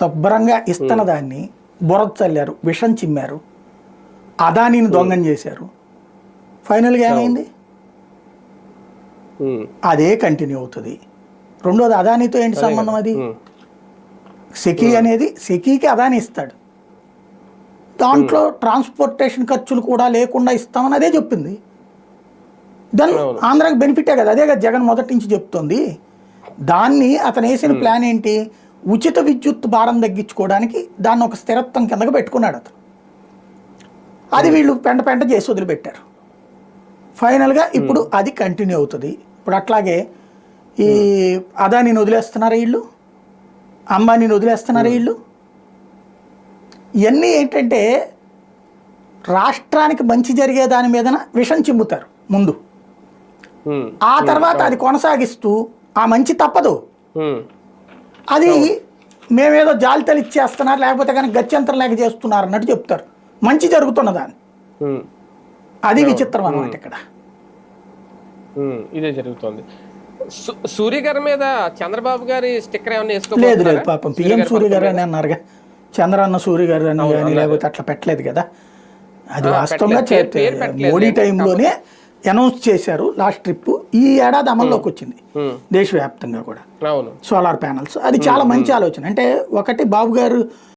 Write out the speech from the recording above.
శుభ్రంగా ఇస్తున్న దాన్ని బురద చల్లారు విషం చిమ్మారు అదానిని దొంగం చేశారు. ఫైనల్గా ఏమైంది? అదే కంటిన్యూ అవుతుంది. రెండోది అదానితో ఏంటి సంబంధం అది? సెకీ అనేది సెకీకి అదాని ఇస్తాడు. దాంట్లో ట్రాన్స్పోర్టేషన్ ఖర్చులు కూడా లేకుండా ఇస్తామని అదే చెప్పింది. దాని ఆంధ్రాకి బెనిఫిటే కదా. అదే కదా జగన్ మొదటి నుంచి చెప్తోంది. దాన్ని అతను వేసిన ప్లాన్ ఏంటి? ఉచిత విద్యుత్ భారం తగ్గించుకోవడానికి దాన్ని ఒక స్థిరత్వం కిందకి పెట్టుకున్నాడు అతను. అది వీళ్ళు పెంట పెంట చేసి వదిలిపెట్టారు. ఫైనల్గా ఇప్పుడు అది కంటిన్యూ అవుతుంది. ఇప్పుడు అట్లాగే ఈ అదానిని వదిలేస్తున్నారా వీళ్ళు? అంబానీని వదిలేస్తున్నారా వీళ్ళు? ఇవన్నీ ఏంటంటే రాష్ట్రానికి మంచి జరిగే దాని మీదన విషం చిమ్ముతారు ముందు. ఆ తర్వాత అది కొనసాగిస్తూ ఆ మంచి తప్పదు. అది మేమేదో జాలితలు ఇచ్చేస్తున్నారు లేకపోతే కానీ గత్యంతరం లేక చేస్తున్నారు అన్నట్టు చెప్తారు. మంచి జరుగుతున్న దాన్ని. అది విచిత్రం అన్నమాట ఇక్కడ. ఇదే జరుగుతోంది. సూర్య గారి మీద చంద్రబాబు గారి స్టిక్కర్ ఏమైనా లేదు? లేదు పాపం పిఎం సూర్య గారు అని అన్నారుగా. చంద్రన్న సూర్య గారు అని కానీ లేకపోతే అట్లా పెట్టలేదు కదా. అది వాస్తవంగా. మోడీ టైంలోనే అనౌన్స్ చేశారు లాస్ట్ ట్రిప్. ఈ ఏడాది అమల్లోకి వచ్చింది. దేశవ్యాప్తంగా కూడా. Solar panels. అది చాలా మంచి ఆలోచన. అంటే ఒకటి బాబు గారు